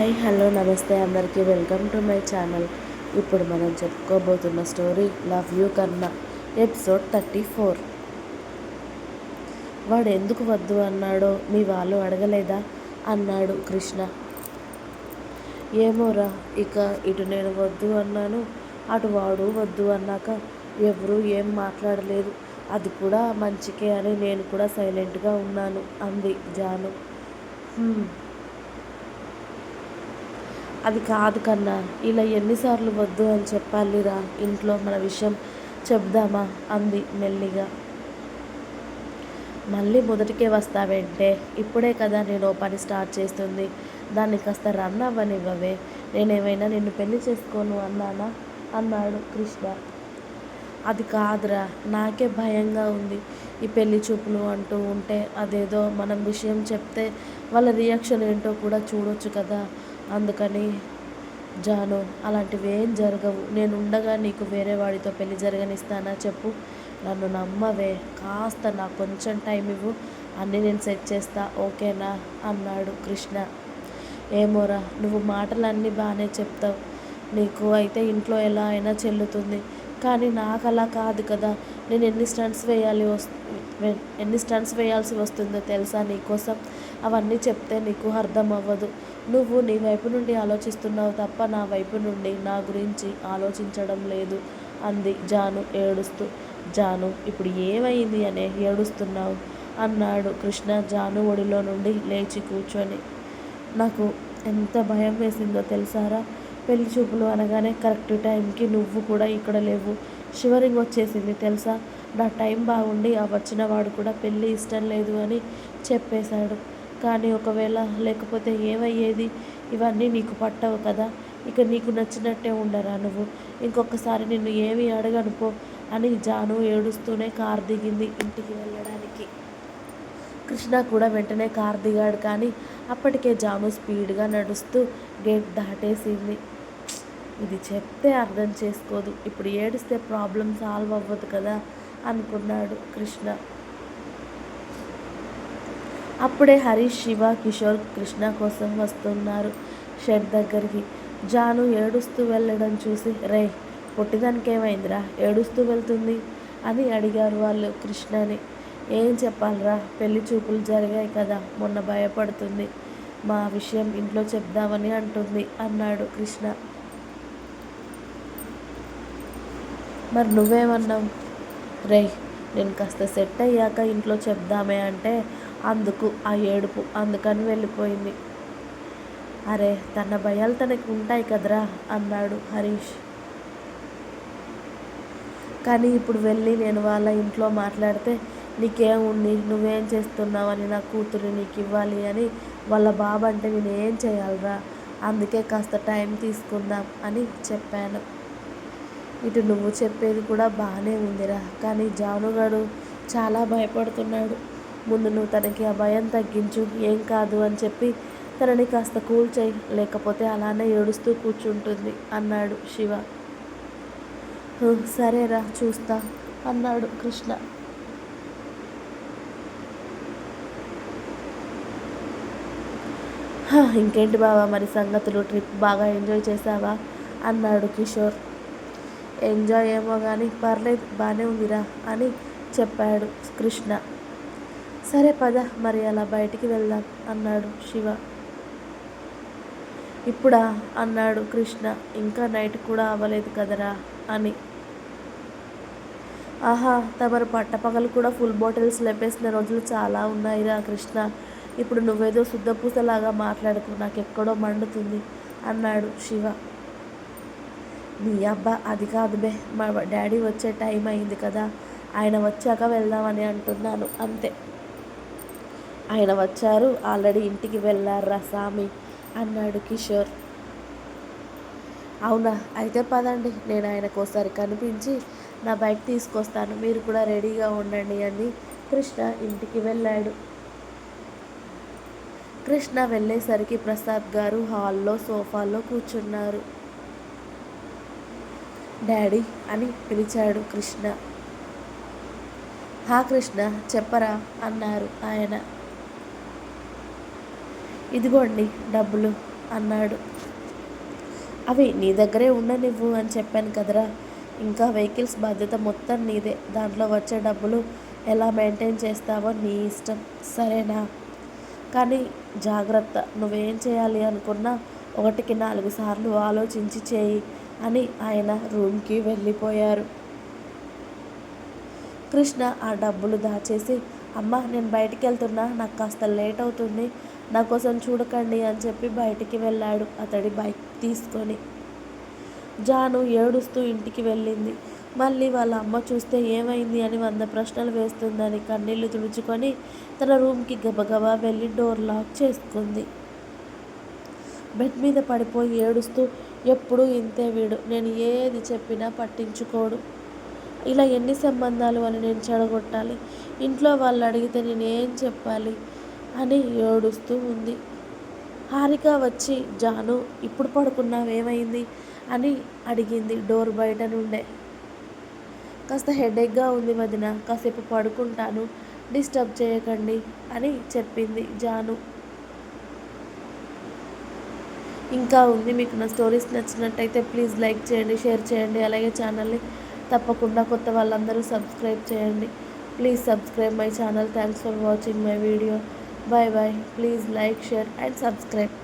Hi hello నమస్తే అందరికీ welcome to my channel. ఇప్పుడు మనం చెప్పుకోబోతున్న story love you Kanna episode thirty four. వాడు ఎందుకు వద్దు అన్నాడో మీ వాళ్ళు అడగలేదా? అన్నాడు కృష్ణ. ఏమోరా ఇక ఇటు నేను వద్దు అన్నాను అటు వాడు వద్దు అన్నాక ఎవరూ ఏం మాట్లాడలేదు. అది కూడా మంచికే అని నేను కూడా సైలెంట్గా ఉన్నాను అంది జాను. అది కాదు కన్నా ఇలా ఎన్నిసార్లు వద్దు అని చెప్పాలిరా ఇంట్లో మన విషయం చెప్దామా? అంది మెల్లిగా. మళ్ళీ మొదటికే వస్తావేంటే ఇప్పుడే కదా నేను ఓ పని స్టార్ట్ చేస్తుంది. దాన్ని కాస్త రన్ అవ్వనివ్వవే. నేనేమైనా నిన్ను పెళ్ళి చేసుకోను అన్నానా? అన్నాడు కృష్ణ. అది కాదురా నాకే భయంగా ఉంది ఈ పెళ్ళి చూపులు అంటూ ఉంటే. అదేదో మనం విషయం చెప్తే వాళ్ళ రియాక్షన్ ఏంటో కూడా చూడొచ్చు కదా. అందుకని జాను అలాంటివి ఏం జరగవు. నేను ఉండగా నీకు వేరే వాడితో పెళ్ళి జరగనిస్తానా చెప్పు. నన్ను నమ్మవే. కాస్త నాకు కొంచెం టైం ఇవ్వు. అన్నీ నేను సెట్ చేస్తా. ఓకేనా? అన్నాడు కృష్ణ. ఏమోరా నువ్వు మాటలన్నీ బాగానే చెప్తావు. నీకు అయితే ఇంట్లో ఎలా అయినా చెల్లుతుంది. కానీ నాకు అలా కాదు కదా. నేను ఎన్ని స్టంట్స్ వేయాలి వస్ వె- ఎన్ని స్టంట్స్ వేయాల్సి వస్తుందో తెలుసా నీకోసం? అవన్నీ చెప్తే నీకు అర్థం అవ్వదు నువ్వు నీ వైపు నుండి ఆలోచిస్తున్నావు తప్ప నా వైపు నుండి నా గురించి ఆలోచించడం లేదు అంది జాను ఏడుస్తూ. జాను ఇప్పుడు ఏమైంది అనే ఏడుస్తున్నావు? అన్నాడు కృష్ణ జాను ఒడిలో నుండి లేచి కూర్చొని. నాకు ఎంత భయం వేసిందో తెలుసారా? పెళ్ళి చూపులు అనగానే కరెక్ట్ టైంకి నువ్వు కూడా ఇక్కడ లేవు. షివరింగ్ వచ్చేసింది తెలుసా? నా టైం బాగుండి ఆ వచ్చిన వాడు కూడా పెళ్ళి ఇష్టం లేదు అని చెప్పేశాడు. కానీ ఒకవేళ లేకపోతే ఏమయ్యేది? ఇవన్నీ నీకు పట్టవు కదా? ఇక నీకు నచ్చినట్టే ఉండరా నువ్వు? ఇంకొకసారి నిన్ను ఏమి అడగనుకో అని జాను ఏడుస్తూనే కార్ దిగింది ఇంటికి వెళ్ళడానికి. కృష్ణ కూడా వెంటనే కార్ దిగాడు కానీ అప్పటికే జాను స్పీడ్గా నడుస్తూ గేట్ దాటేసింది. ఇది చెప్తే అర్థం చేసుకోదు. ఇప్పుడు ఏడిస్తే ప్రాబ్లం సాల్వ్ అవ్వదు కదా? అనుకున్నాడు కృష్ణ. అప్పుడే హరీష్ శివ కిషోర్ కృష్ణ కోసం వస్తున్నారు. షెడ్ దగ్గరికి. జాను ఏడుస్తూ వెళ్ళడం చూసి రే పుట్టిదానికి ఏమైందిరా ఏడుస్తూ వెళ్తుంది అని అడిగారు వాళ్ళు కృష్ణని. ఏం చెప్పాలిరా? పెళ్ళి చూపులు జరిగాయి కదా మొన్న భయపడుతుంది. మా విషయం ఇంట్లో చెప్దామని అంటుంది అన్నాడు కృష్ణ. మరి నువ్వేమన్నావు? రే నేను కాస్త సెట్ అయ్యాక ఇంట్లో చెప్దామే అంటే అందుకు ఆ ఏడుపు అందుకని వెళ్ళిపోయింది. అరే తన భయాలు తనకి ఉంటాయి కదరా అన్నాడు హరీష్. కానీ ఇప్పుడు వెళ్ళి నేను వాళ్ళ ఇంట్లో మాట్లాడితే నీకేం నువ్వేం చేస్తున్నావు అని నా కూతురు నీకు ఇవ్వాలి అని వాళ్ళ బాబు అంటే నేను ఏం చేయాలిరా? అందుకే కాస్త టైం తీసుకుందాం అని చెప్పాను. ఇటు నువ్వు చెప్పేది కూడా బాగానే ఉందిరా. కానీ జానుగాడు చాలా భయపడుతున్నాడు. ముందు నువ్వు తనకి ఆ భయం తగ్గించు ఏం కాదు అని చెప్పి తనని కాస్త కూల్ చేయి లేకపోతే అలానే ఏడుస్తూ కూర్చుంటుంది అన్నాడు శివ. "హు, సరేరా చూస్తా అన్నాడు కృష్ణ. ఇంకేంటి బావా మరి సంగతులు ట్రిప్ బాగా ఎంజాయ్ చేసావా అన్నాడు కిషోర్. ఎంజాయ్ ఏమో కానీ పర్లేదు బాగానే ఉందిరా అని చెప్పాడు కృష్ణ. సరే పద మరి అలా బయటికి వెళ్దాం అన్నాడు శివ. ఇప్పుడా అన్నాడు కృష్ణ. ఇంకా నైట్ కూడా అవ్వలేదు కదరా అని. ఆహా తమరు పట్టపగలు కూడా ఫుల్ బాటిల్స్ లేపేసిన రోజులు చాలా ఉన్నాయిరా కృష్ణ. ఇప్పుడు నువ్వేదో శుద్ధపూసలాగా మాట్లాడుకు నాకు ఎక్కడో మండుతుంది అన్నాడు శివ. నీ అబ్బా అది కాదు బే మా డాడీ వచ్చే టైం అయింది కదా ఆయన వచ్చాక వెళ్దామని అంటున్నాను అంతే. ఆయన వచ్చారు. ఆల్రెడీ ఇంటికి వెళ్ళారా స్వామి అన్నాడు కిషోర్. అవునా? అయితే పదండి. నేను ఆయనకు ఒకసారి కనిపించి నా బైక్ తీసుకొస్తాను. మీరు కూడా రెడీగా ఉండండి అని కృష్ణ ఇంటికి వెళ్ళాడు. కృష్ణ వెళ్ళేసరికి ప్రసాద్ గారు హాల్లో సోఫాలో కూర్చున్నారు. డాడీ అని పిలిచాడు కృష్ణ. హా కృష్ణ చెప్పరా అన్నారు ఆయన. ఇదిగోండి డబ్బులు అన్నాడు. అవి నీ దగ్గరే ఉండనివ్వు అని చెప్పాను కదరా. ఇంకా వెహికల్స్ బాధ్యత మొత్తం నీదే. దాంట్లో వచ్చే డబ్బులు ఎలా మెయింటైన్ చేస్తావో నీ ఇష్టం. సరేనా? కానీ జాగ్రత్త. నువ్వేం చేయాలి అనుకున్నా ఒకటికి నాలుగు సార్లు ఆలోచించి చేయి అని ఆయన రూమ్కి వెళ్ళిపోయారు. కృష్ణ ఆ డబ్బులు దాచేసి అమ్మ నేను బయటికి వెళ్తున్నా. నాకు కాస్త లేట్ అవుతుంది. నా కోసం చూడకండి అని చెప్పి బయటికి వెళ్ళాడు అతడి బైక్ తీసుకొని. జాను ఏడుస్తూ ఇంటికి వెళ్ళింది. మళ్ళీ వాళ్ళ అమ్మ చూస్తే ఏమైంది అని వంద ప్రశ్నలు వేస్తుందని కన్నీళ్ళు తుడుచుకొని తన రూమ్కి గబగబా వెళ్ళి డోర్ లాక్ చేసుకుంది. బెడ్ మీద పడిపోయి ఏడుస్తూ ఎప్పుడూ ఇంతే వీడు నేను ఏది చెప్పినా పట్టించుకోడు. ఇలా ఎన్ని సంబంధాలు అని నేను చెడగొట్టాలి? ఇంట్లో వాళ్ళు అడిగితే నేను ఏం చెప్పాలి? అని ఏడుస్తూ ఉంది. హారిక వచ్చి జాను ఇప్పుడు పడుకున్నావేమైంది? అని అడిగింది డోర్ బయట నుండే. కాస్త హెడేక్గా ఉంది వదిన కాసేపు పడుకుంటాను డిస్టర్బ్ చేయకండి అని చెప్పింది జాను. ఇంకా ఉంది మీకు నా స్టోరీస్ నచ్చినట్టయితే ప్లీజ్ లైక్ చేయండి షేర్ చేయండి అలాగే ఛానల్ని తప్పకుండా కొత్త వాళ్ళందరూ సబ్స్క్రైబ్ చేయండి. Please subscribe my channel. Thanks for watching my video. Bye bye please like share and subscribe